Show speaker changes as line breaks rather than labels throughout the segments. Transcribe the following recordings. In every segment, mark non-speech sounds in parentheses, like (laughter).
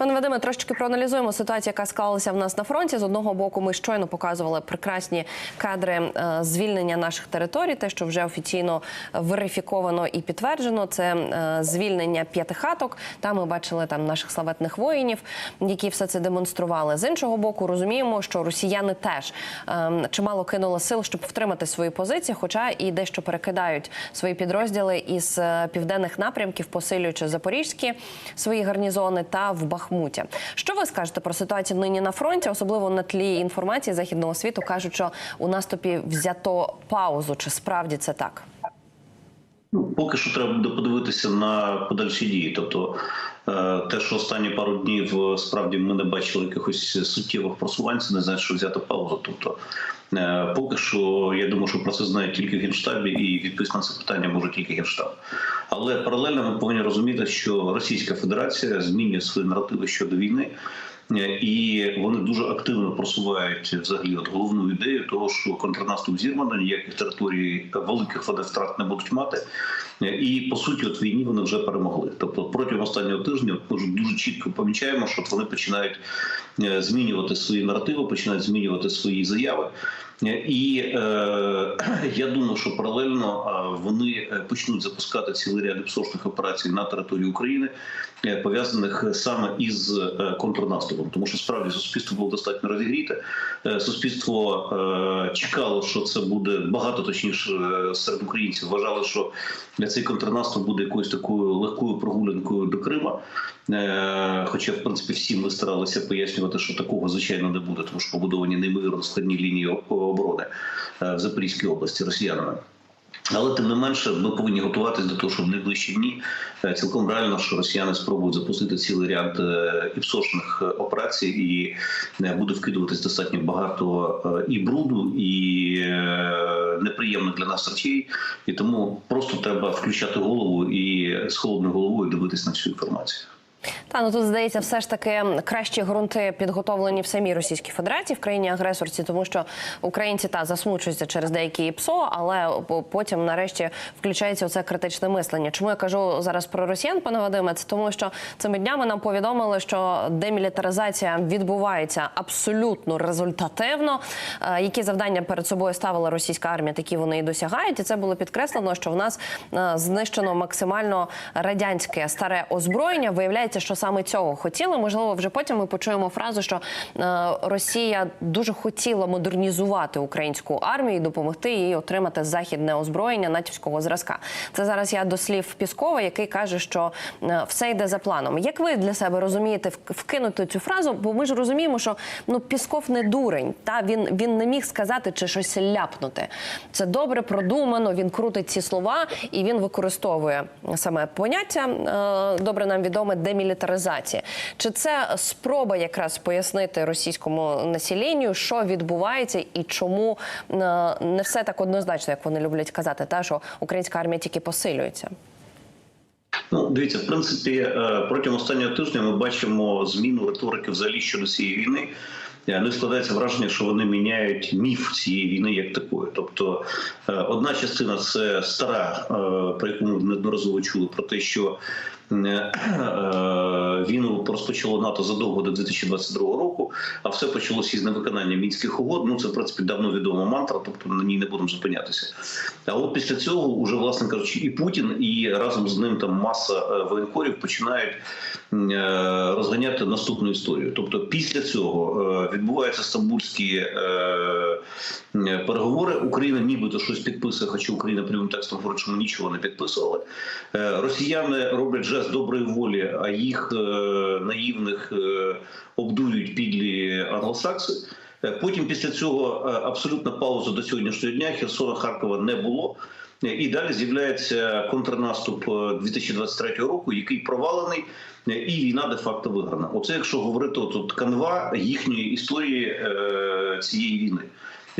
Пане Вадиме, трошечки проаналізуємо ситуацію, яка склалася в нас на фронті. З одного боку, ми щойно показували прекрасні кадри е, звільнення наших територій. Те, що вже офіційно верифіковано і підтверджено, це е, звільнення п'ятихаток. Там ми бачили там наших славетних воїнів, які все це демонстрували. З іншого боку, розуміємо, що росіяни теж е, чимало кинули сил, щоб втримати свої позиції, хоча і дещо перекидають свої підрозділи із південних напрямків, посилюючи запорізькі свої гарнізони та в Бахмуті. Що ви скажете про ситуацію нині на фронті, особливо на тлі інформації західного світу кажуть, що у наступі взято паузу. Чи справді це так?
Ну, поки що треба буде подивитися на подальші дії. Тобто, е, те, що останні пару днів е, справді ми не бачили якихось суттєвих просувань, це не значить, що взяти паузу. Тобто, е, поки що, я думаю, що про це знає тільки в генштабі, і відповісти на це питання може тільки генштаб. Але паралельно ми повинні розуміти, що Російська Федерація змінює свої наративи щодо війни. Е, І вони дуже активно просувають взагалі от головну ідею того, що контрнаступ зірвано, ніяких територій великих втрат не будуть мати. Е, І по суті, от війні вони вже перемогли. Тобто, протягом останнього тижня ми дуже чітко помічаємо, що вони починають е, змінювати свої наративи, починають змінювати свої заяви. Е, І е, (clears throat) я думаю, що паралельно е, вони е, почнуть запускати цілий ряд епсошних операцій на території України, пов'язаних саме із контрнаступом, тому що справді суспільство було достатньо розігріте. Суспільство е, чекало, що це буде багато точніше серед українців. Вважали, що цей контрнаступ буде якоюсь такою легкою прогулянкою до Крима. Хоча, в принципі, всі ми старалися пояснювати, що такого звичайно не буде, тому що побудовані неймовірно складні лінії оборони е, в Запорізькій області росіянами. Але тим не менше, ми повинні готуватися до того, що в найближчі дні е, цілком реально, що росіяни спробують запустити цілий ряд е, іпсошних операцій, і буде вкидуватись достатньо багато і бруду, і неприємних для нас речей. І тому просто треба включати голову і з холодною головою дивитись на цю інформацію.
Та ну тут здається, все ж таки кращі ґрунти підготовлені в самій Російській Федерації в країні агресорці, тому що українці та засмучуються через деякі ІПСО, але потім нарешті включається оце критичне мислення. Чому я кажу зараз про росіян, пане Вадиме? Це тому, що цими днями нам повідомили, що демілітаризація відбувається абсолютно результативно. Е, Які завдання перед собою ставила російська армія, такі вони і досягають. І це було підкреслено, що в нас е, знищено максимально радянське старе озброєння. Виявляється, що саме цього хотіли. Можливо, вже потім ми почуємо фразу, що е, Росія дуже хотіла модернізувати українську армію і допомогти їй отримати західне озброєння натівського зразка. Це зараз я до слів Піскова, який каже, що е, все йде за планом. Як ви для себе розумієте вк- вкинути цю фразу? Бо ми ж розуміємо, що ну Пісков не дурень, та він, він не міг сказати чи щось ляпнути. Це добре продумано. Він крутить ці слова і він використовує саме поняття е, добре нам відоме демілітаризація. Чи це спроба якраз пояснити російському населенню, що відбувається і чому е, не все так однозначно, як вони люблять казати, та що українська армія тільки посилюється?
Ну, дивіться, в принципі, е, протягом останнього тижня ми бачимо зміну риторики взагалі щодо цієї війни. Не складається враження, що вони міняють міф цієї війни як такої. Тобто, е, одна частина це стара, про яку ми неодноразово чули, про те, що війну розпочало НАТО задовго до 2022 року, а все почалося із невиконання мінських угод. Ну це в принципі давно відома мантра, тобто на ній не будемо зупинятися. А от після цього, уже власне кажучи, і Путін, і разом з ним там маса е, воєнкорів починають е, розганяти наступну історію. Тобто, після цього е, відбуваються стамбульські е, переговори. Україна нібито щось підписує, хоча Україна прямим текстом говорить, що ми нічого не підписували. Е, Росіяни роблять жест доброї волі, а їх е, наївних е, обдурюють підлі англосакси. Е, Потім після цього абсолютна пауза до сьогоднішнього дня Херсона Харкова не було. І далі з'являється контрнаступ е, 2023 року, який провалений, і війна де-факто виграна. Оце якщо говорити от канва їхньої історії цієї війни.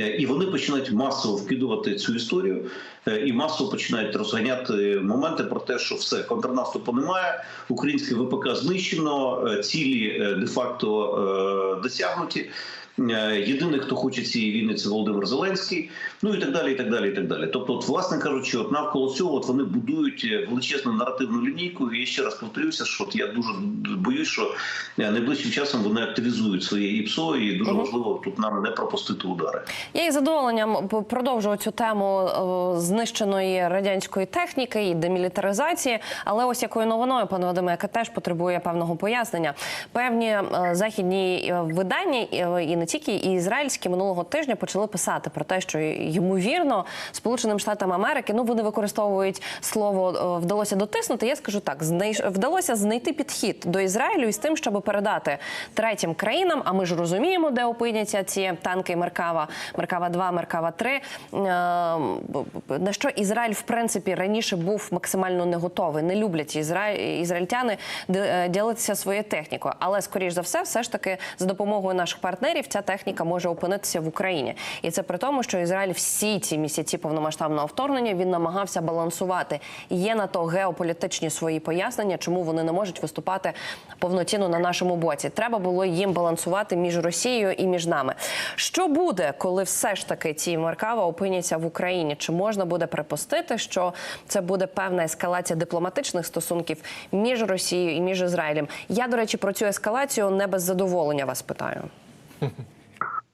Е, І вони починають масово вкидувати цю історію е, і масово починають розганяти моменти про те, що все контрнаступу немає, українське ВПК знищено, е, цілі е, де-факто е, досягнуті. Е, Єдиний, хто хоче цієї війни, це Володимир Зеленський. Ну і так далі. І так далі. І так далі. Тобто, от, власне кажучи, от навколо цього от вони будують е, величезну наративну лінійку. І я ще раз повторюся, що от я дуже боюсь, що е, найближчим часом вони активізують своє ІПСО, і дуже важливо тут нам не пропустити удари.
Я із задоволенням продовжую цю тему знищеної радянської техніки і демілітаризації. Але ось якою новиною, пане Вадиме, яка теж потребує певного пояснення. Певні західні видання і не тільки і ізраїльські минулого тижня почали писати про те, що ймовірно Сполученим Штатам Америки ну вони використовують слово е, вдалося дотиснути. Я скажу так: знайш... вдалося знайти підхід до Ізраїлю із тим, щоб передати третім країнам. А ми ж розуміємо, де опиняться ці танки Меркава, Меркава 2 Меркава 3 е, б- б- На що Ізраїль в принципі раніше був максимально не готовий. Не люблять ізраїль... ізраїльтяни е, ділитися своєю технікою. Але скоріш за все, все ж таки за допомогою наших партнерів ця техніка може опинитися в Україні. І це при тому, що Ізраїль всі ці місяці повномасштабного вторгнення він намагався балансувати. Є на то геополітичні свої пояснення, чому вони не можуть виступати повноцінно на нашому боці. Треба було їм балансувати між Росією і між нами. Що буде, коли все ж таки ці Меркава опиняться в Україні? Чи можна буде припустити, що це буде певна ескалація дипломатичних стосунків між Росією і між Ізраїлем? Я до речі про цю ескалацію не без задоволення вас питаю.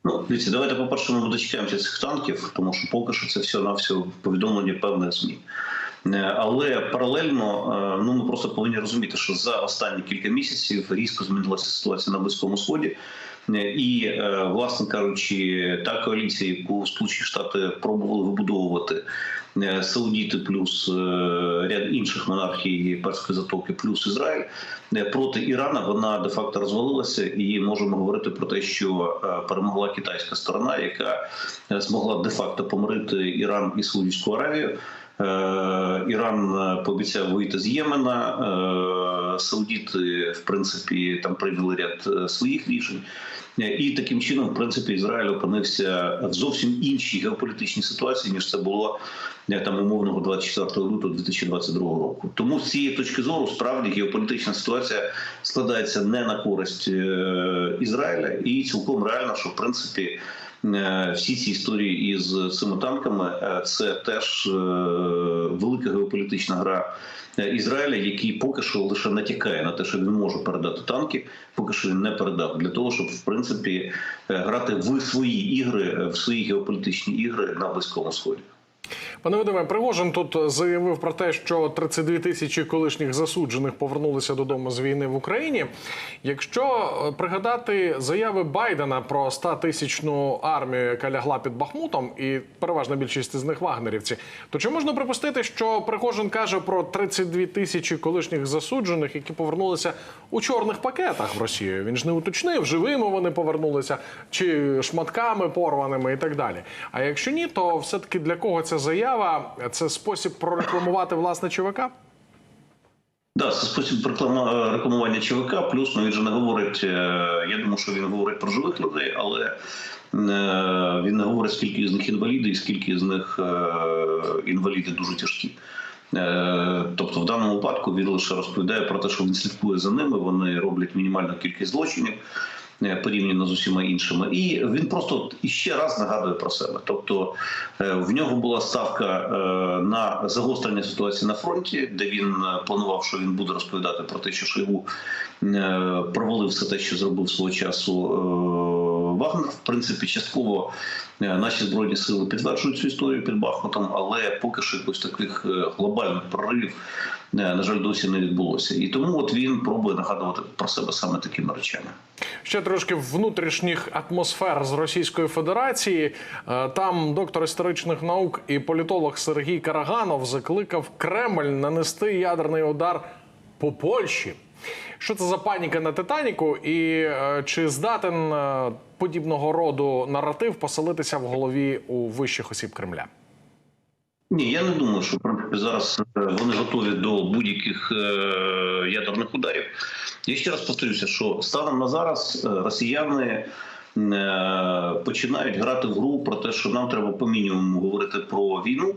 Ну, дивіться, давайте по-перше, ми дочекаємося цих танків, тому що поки що це все на все повідомлення певних ЗМІ. Е, Але паралельно е, ну ми просто повинні розуміти, що за останні кілька місяців різко змінилася ситуація на близькому сході. І, е, власне кажучи, та коаліція, яку Сполучені Штати пробували вибудовувати е, Саудіти плюс е, ряд інших монархій Перської затоки, плюс Ізраїль проти Ірана, вона де факто розвалилася, і можемо говорити про те, що перемогла китайська сторона, яка змогла де факто помирити Іран і Саудівську Аравію. Е, Іран пообіцяв вийти з Ємена. е, Саудіти, в принципі, там прийняли ряд е, своїх рішень. І таким чином, в принципі, Ізраїль опинився в зовсім іншій геополітичній ситуації, ніж це було там умовного 24 лютого 2022 року. Тому з цієї точки зору справді геополітична ситуація складається не на користь Ізраїля, і цілком реально, що в принципі. Е, Всі ці історії із цими танками е, це теж е, велика геополітична гра Ізраїля, який поки що лише натякає на те, що він може передати танки, поки що він не передав для того, щоб в принципі грати в свої ігри, в свої геополітичні ігри на близькому сході.
Пане Вадиме, Пригожин тут заявив про те, що 32 тисячі колишніх засуджених повернулися додому з війни в Україні. Якщо е, пригадати заяви Байдена про 100 тисячну армію, яка лягла під Бахмутом, і переважна більшість із них вагнерівці, то чи можна припустити, що Пригожин каже про 32 тисячі колишніх засуджених, які повернулися у чорних пакетах в Росію? Він ж не уточнив, живими вони повернулися чи шматками порваними і так далі. А якщо ні, то все таки для кого ця заява? Це спосіб прорекламувати власне ЧВК?
Да, це спосіб рекламування ЧВК. Плюс ну, він же не говорить. е, Я думаю, що він говорить про живих людей, але е, він не говорить, скільки з них інваліди і скільки з них е, інваліди дуже тяжкі. Тобто, в даному випадку він лише розповідає про те, що він слідкує за ними. Вони роблять мінімальну кількість злочинів. Е, Порівняно з усіма іншими, і він просто іще раз нагадує про себе. Тобто е, в нього була ставка е, на загострення ситуації на фронті, де він планував, що він буде розповідати про те, що Шойгу провалив все те, що зробив свого часу Вагнер. В принципі, частково е, наші збройні сили підтверджують цю історію під Бахмутом, але поки що якось таких е, глобальних проривів, е, на жаль, досі не відбулося. І тому от він пробує нагадувати про себе саме такими речами.
Ще трошки внутрішніх атмосфер з Російської Федерації. Там доктор історичних наук і політолог Сергій Караганов закликав Кремль нанести ядерний удар по Польщі. Що це за паніка на Титаніку, і е, чи здатен е, подібного роду наратив поселитися в голові у вищих осіб Кремля?
Ні, я не думаю, що зараз е, вони готові до будь-яких ядерних ударів. Я ще раз повторюся, що станом на зараз росіяни починають грати в гру про те, що нам треба по мінімуму говорити про війну.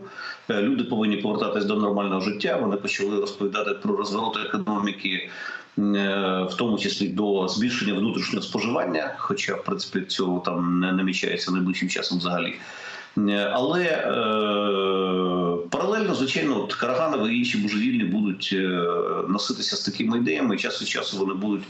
Люди повинні повертатись до нормального життя. Вони почали розповідати про розворот економіки в тому числі до збільшення внутрішнього споживання, хоча в принципі цього там не намічається найближчим часом взагалі. Е, Але е, паралельно, звичайно, от Караганова і інші божевільні будуть е, носитися з такими ідеями, і час від часу вони будуть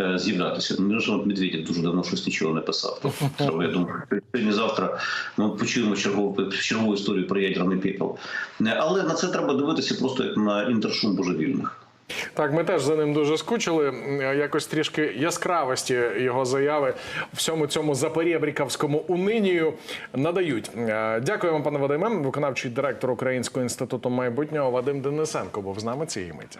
е, з'являтися. Ну, Між Медведєв дуже давно щось нічого не писав. Тобто, (laughs) я думаю, сьогодні завтра ми почуємо чергову чергову історію про ядерний пепел. Е, Але на це треба дивитися просто як на інтершум божевільних.
Так, ми теж за ним дуже скучили. Е, Якось трішки яскравості його заяви всьому цьому запорєбріковському унинію надають. Е, Дякуємо, пане Вадиме. Виконавчий директор Українського інституту майбутнього Вадим Денисенко був з нами цієї миті.